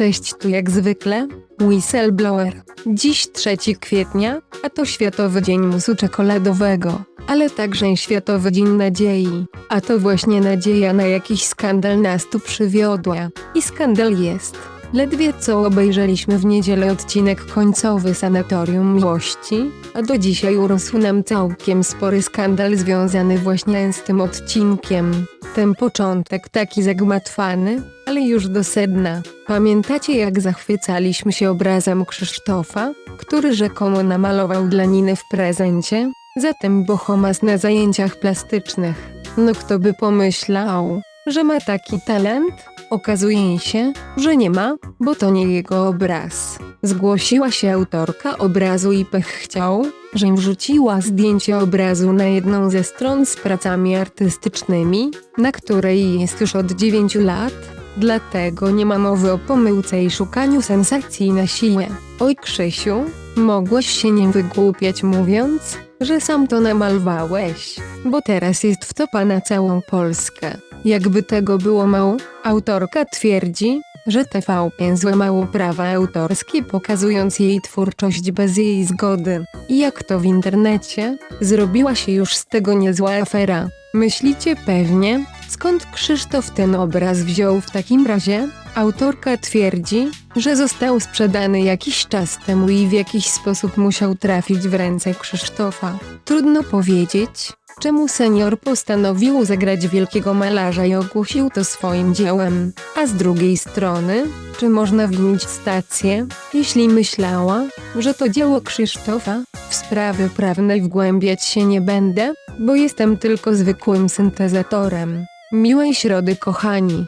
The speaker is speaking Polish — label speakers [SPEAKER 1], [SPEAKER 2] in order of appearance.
[SPEAKER 1] Cześć tu jak zwykle, Whistleblower. Dziś 3 kwietnia, a to Światowy Dzień Musu Czekoladowego, ale także Światowy Dzień Nadziei. A to właśnie nadzieja na jakiś skandal nas tu przywiodła. I skandal jest. Ledwie co obejrzeliśmy w niedzielę odcinek końcowy Sanatorium Miłości, a do dzisiaj urósł nam całkiem spory skandal związany właśnie z tym odcinkiem. Ten początek taki zagmatwany, ale już do sedna. Pamiętacie jak zachwycaliśmy się obrazem Krzysztofa, który rzekomo namalował dla Niny w prezencie? Zatem Bohomas na zajęciach plastycznych. No kto by pomyślał, że ma taki talent? Okazuje się, że nie ma, bo to nie jego obraz. Zgłosiła się autorka obrazu i pech chciał, że wrzuciła zdjęcie obrazu na jedną ze stron z pracami artystycznymi, na której jest już od 9 lat. Dlatego nie ma mowy o pomyłce i szukaniu sensacji na siłę. Oj Krzysiu, mogłeś się nie wygłupiać mówiąc, że sam to namalowałeś, bo teraz jest wtopa na całą Polskę. Jakby tego było mało, autorka twierdzi, że TVP złamało prawa autorskie pokazując jej twórczość bez jej zgody. I jak to w internecie, zrobiła się już z tego niezła afera. Myślicie pewnie, skąd Krzysztof ten obraz wziął w takim razie? Autorka twierdzi, że został sprzedany jakiś czas temu i w jakiś sposób musiał trafić w ręce Krzysztofa. Trudno powiedzieć, czemu senior postanowił zagrać wielkiego malarza i ogłosił to swoim dziełem. A z drugiej strony, czy można winić stację, jeśli myślała, że to dzieło Krzysztofa? W sprawy prawne wgłębiać się nie będę, bo jestem tylko zwykłym syntezatorem. Miłej środy kochani.